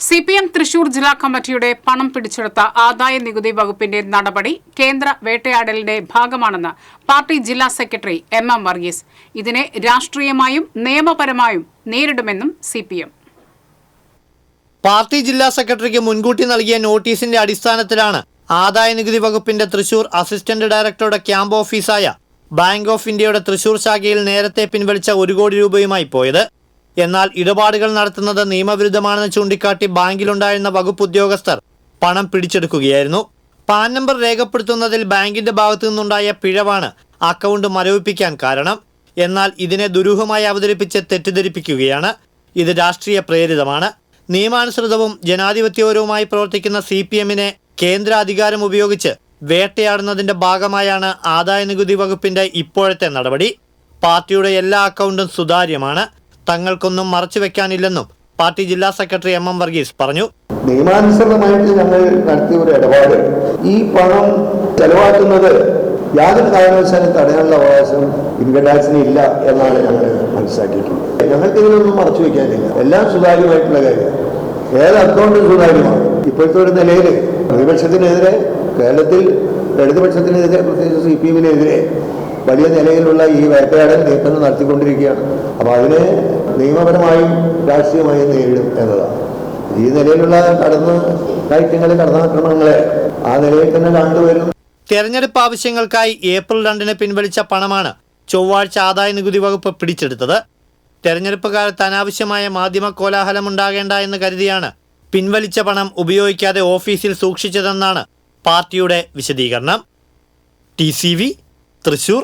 C P M Thrissur ജില്ലാ കമ്മിറ്റിയുടെ പണം പിടിച്ചെടുത്ത ആദായ നികുതി വകുപ്പിന്റെ നടപടി കേന്ദ്ര വേട്ടയാടലിന്റെ ഭാഗമാണെന്ന് പാർട്ടി ജില്ലാ സെക്രട്ടറി എം എം വർഗീസ്. ഇതിനെ രാഷ്ട്രീയമായും നിയമപരമായും നേരിടുമെന്നും സി പി എം പാർട്ടി ജില്ലാ സെക്രട്ടറിക്ക് മുൻകൂട്ടി നൽകിയ നോട്ടീസിന്റെ അടിസ്ഥാനത്തിലാണ് ആദായ നികുതി വകുപ്പിന്റെ തൃശൂർ അസിസ്റ്റന്റ് ഡയറക്ടറുടെ ക്യാമ്പ് ഓഫീസായ ബാങ്ക് ഓഫ് ഇന്ത്യയുടെ തൃശൂർ ശാഖയിൽ നേരത്തെ പിൻവലിച്ച ഒരു കോടി രൂപയുമായി പോയത്. എന്നാൽ ഇടപാടുകൾ നടത്തുന്നത് നിയമവിരുദ്ധമാണെന്ന് ചൂണ്ടിക്കാട്ടി ബാങ്കിലുണ്ടായിരുന്ന വകുപ്പ് ഉദ്യോഗസ്ഥർ പണം പിടിച്ചെടുക്കുകയായിരുന്നു. പാൻ നമ്പർ രേഖപ്പെടുത്തുന്നതിൽ ബാങ്കിന്റെ ഭാഗത്തു നിന്നുണ്ടായ പിഴവാണ് അക്കൗണ്ട് മരവിപ്പിക്കാൻ കാരണം. എന്നാൽ ഇതിനെ ദുരൂഹമായി അവതരിപ്പിച്ച് തെറ്റിദ്ധരിപ്പിക്കുകയാണ്. ഇത് രാഷ്ട്രീയ പ്രേരിതമാണ്. നിയമാനുസൃതവും ജനാധിപത്യപരവുമായി പ്രവർത്തിക്കുന്ന സി പി എമ്മിനെ കേന്ദ്ര അധികാരം ഉപയോഗിച്ച് വേട്ടയാടുന്നതിന്റെ ഭാഗമായാണ് ആദായ നികുതി വകുപ്പിന്റെ ഇപ്പോഴത്തെ നടപടി. പാർട്ടിയുടെ എല്ലാ അക്കൗണ്ടും സുതാര്യമാണ്. തങ്ങൾക്കൊന്നും മറച്ചുവെക്കാനില്ലെന്നും പാർട്ടി ജില്ലാ സെക്രട്ടറി എം എം വർഗീസ് പറഞ്ഞു. നിയമാനുസൃതമായിട്ട് ഞങ്ങൾ നടത്തിയ ഒരു ഇടപാട്. ഈ പണം ചെലവാക്കുന്നത് യാതൊരു കാരണവശാലും തടയാനുള്ള അവകാശം ഇൻകം ടാക്സിന് ഇല്ല എന്നാണ് ഞങ്ങൾ മനസ്സിലാക്കിയിട്ടുള്ളത്. ഞങ്ങൾക്ക് ഇതിനൊന്നും മറച്ചു വയ്ക്കാനില്ല എല്ലാം സുതാര്യമായിട്ടുള്ള കാര്യം ഏത് അക്കൗണ്ടും സുതാര്യമാണ്. ഇപ്പോഴത്തെ ഒരു നിലയിൽ പ്രതിപക്ഷത്തിനെതിരെ കേരളത്തിൽ ഇടതുപക്ഷത്തിനെതിരെ പ്രത്യേകിച്ച് സി പി എമ്മിനെതിരെ വലിയ നിലയിലുള്ള ഈ വേട്ടയാടൽ നീക്കങ്ങൾ നടത്തിക്കൊണ്ടിരിക്കുകയാണ്. അപ്പോൾ അതിന് നിയമപരമായും രാഷ്ട്രീയമായും നേരിടും എന്നതാണ്. ഈ നിലയിലുള്ള കടന്ന് കയറ്റങ്ങളെ കടന്നാക്രമണങ്ങളെ ആ നിലയിൽ തന്നെ കണ്ടുവരും തെരഞ്ഞെടുപ്പ് ആവശ്യങ്ങൾക്കായി ഏപ്രിൽ രണ്ടിന് പിൻവലിച്ച പണമാണ് ചൊവ്വാഴ്ച ആദായ നികുതി വകുപ്പ് പിടിച്ചെടുത്തത്. തെരഞ്ഞെടുപ്പ് കാലത്ത് അനാവശ്യമായ മാധ്യമ കോലാഹലം ഉണ്ടാകേണ്ട എന്ന് കരുതിയാണ് പിൻവലിച്ച പണം ഉപയോഗിക്കാതെ ഓഫീസിൽ സൂക്ഷിച്ചതെന്നാണ് പാർട്ടിയുടെ വിശദീകരണം. ടി തൃശൂർ